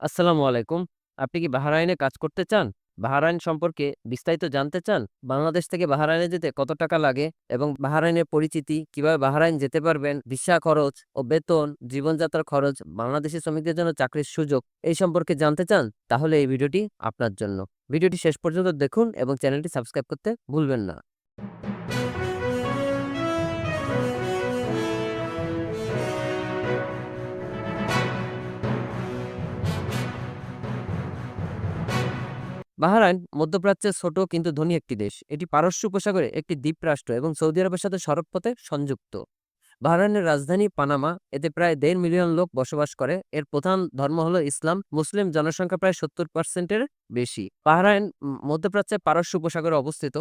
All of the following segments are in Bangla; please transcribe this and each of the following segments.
আসসালামু আলাইকুম। আপনি কি বাহরাইনে কাজ করতে চান? বাহরাইন সম্পর্কে বিস্তারিত জানতে চান? বাংলাদেশ থেকে বাহরাইনে যেতে কত টাকা লাগে এবং বাহরাইনের পরিচিতি, কীভাবে বাহরাইন যেতে পারবেন, ভিসা খরচ ও বেতন, জীবনযাত্রার খরচ, বাংলাদেশি শ্রমিকদের জন্য চাকরির সুযোগ এই সম্পর্কে জানতে চান? তাহলে এই ভিডিওটি আপনার জন্য। ভিডিওটি শেষ পর্যন্ত দেখুন এবং চ্যানেলটি সাবস্ক্রাইব করতে ভুলবেন না। বাহরাইন মধ্যপ্রাচ্যের ছোট কিন্তু ধনী একটি দেশ। এটি পারস্য উপসাগরে একটি দ্বীপরাষ্ট্র এবং সৌদি আরবের সাথে সড়কপথে সংযুক্ত। বাহরাইনের রাজধানী পানামা, এতে প্রায় দেড় মিলিয়ন লোক বসবাস করে এর প্রধান ধর্ম হল ইসলাম মুসলিম জনসংখ্যা প্রায় সত্তর পার্সেন্টের বেশি বাহরাইন মধ্যপ্রাচ্যের পারস্য উপসাগরে অবস্থিত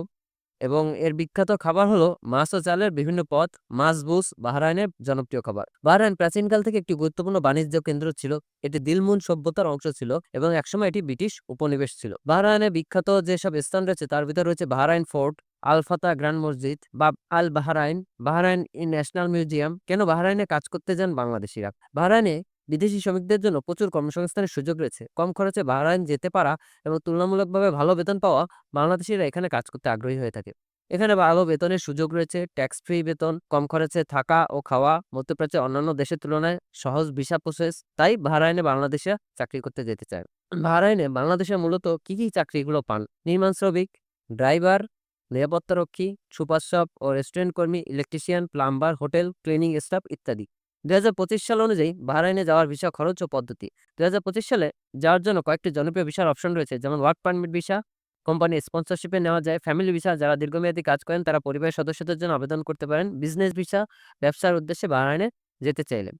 এবং এর বিখ্যাত খাবার হলো মাছ ও চালের বিভিন্ন পদ মাছবুস বাহরাইনের জনপ্রিয় খাবার। বাহরাইন প্রাচীনকাল থেকে একটি গুরুত্বপূর্ণ বাণিজ্য কেন্দ্র ছিল। এটি দিলমুন সভ্যতার অংশ ছিল এবং একসময় এটি ব্রিটিশ উপনিবেশ ছিল। বাহরাইনে বিখ্যাত যেসব স্থান রয়েছে, তার ভিতরে রয়েছে বাহরাইন ফোর্ট আলফাতা গ্র্যান্ড মসজিদ, বা Al Bahrain Bahrain national museum. কেন বাহরাইনে কাজ করতে যান বাংলাদেশিরা? বাহরাইনে বিদেশি শ্রমিকদের জন্য প্রচুর কর্মসংস্থানের সুযোগ রয়েছে। কম খরচে বাহরাইন যেতে পারা এবং তুলনামূলকভাবে ভালো বেতন পাওয়া বাংলাদেশিরা এখানে কাজ করতে আগ্রহী হয়ে থাকে। এখানে ভালো বেতনের সুযোগ রয়েছে ট্যাক্স ফ্রি বেতন, কম খরচে থাকা ও খাওয়া মধ্যপ্রাচ্যের অন্যান্য দেশের তুলনায় সহজ ভিসা প্রসেস তাই বাহরাইনে বাংলাদেশে চাকরি করতে যেতে চায়। বাহরাইনে বাংলাদেশে মূলত কি কি চাকরিগুলো পান? নির্মাণ শ্রমিক, ড্রাইভার নিরাপত্তারক্ষী সুপার শপ ও রেস্টুরেন্ট কর্মী electrician plumber hotel cleaning staff ইত্যাদি। দুই সাল অনুযায়ী বাহরাইনে যাওয়ার ভিসা খরচ ও পদ্ধতি। দুই সালে যাওয়ার জন্য কয়েকটি জনপ্রিয় ভিসার অপশন রয়েছে, যেমন ওয়ার্ক পারমিট ভিসা, কোম্পানি স্পন্সরশিপে নেওয়া যায়, ফ্যামিলি ভিসা, যারা দীর্ঘমেয়াদী কাজ করেন তারা পরিবারের সদস্যদের জন্য আবেদন করতে পারেন, বিজনেস ভিসা, ব্যবসার উদ্দেশ্যে বাহরাইনে যেতে চাইলে।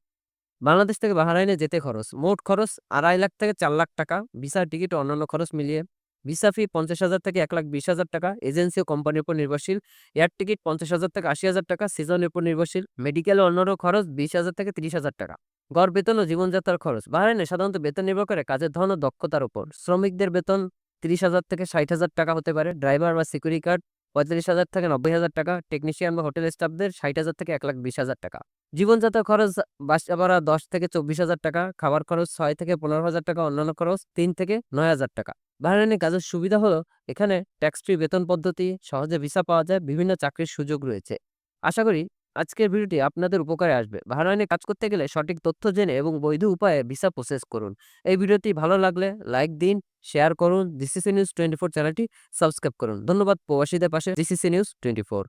বাংলাদেশ থেকে বাহরাইনে যেতে খরচ, মোট খরচ আড়াই লাখ থেকে চার লাখ টাকা, ভিসার টিকিট ও অন্যান্য খরচ মিলিয়ে ভিসা ফি পঞ্চাশ হাজার থেকে এক লাখ বিশ হাজার টাকা এজেন্সি ও কোম্পানির উপর নির্ভরশীল। এয়ার টিকিট পঞ্চাশ হাজার থেকে আশি হাজার টাকা সিজনের উপর নির্ভরশীল। মেডিকেল ও অন্যান্য খরচ বিশ হাজার থেকে তিরিশ হাজার টাকা। গড়, বেতন ও জীবনযাত্রার খরচ। বাহরাইনে সাধারণত বেতন নির্ভর করে কাজের ধরন ও দক্ষতার উপর। শ্রমিকদের বেতন তিরিশ হাজার থেকে ষাট হাজার টাকা হতে পারে। ড্রাইভার বা সিকিউরিটি গার্ড পঁয়তাল্লিশ হাজার থেকে নব্বই হাজার টাকা। টেকনিশিয়ান বা হোটেল স্টাফদের ষাট হাজার থেকে এক লাখ বিশ হাজার টাকা। জীবনযাত্রার খরচ বাসা ভাড়া দশ থেকে চব্বিশ হাজার টাকা। খাবার খরচ ছয় থেকে পনেরো হাজার টাকা। অন্যান্য খরচ তিন থেকে নয় হাজার টাকা। বাহরাইনে কাজের সুবিধা হলো, এখানে ট্যাক্স ফ্রি বেতন পদ্ধতি, সহজে ভিসা পাওয়া যায়, বিভিন্ন চাকরির সুযোগ রয়েছে। আশা করি আজকের ভিডিওটি আপনাদের উপকারে আসবে। বাহরাইনে কাজ করতে গেলে সঠিক তথ্য জেনে এবং বৈধ উপায়ে ভিসা প্রসেস করুন। এই ভিডিওটি ভালো লাগলে লাইক দিন শেয়ার করুন। জিসিসি নিউজ টোয়েন্টি ফোর চ্যানেলটি সাবস্ক্রাইব করুন। ধন্যবাদ প্রবাসীদের পাশে। GCC news twenty four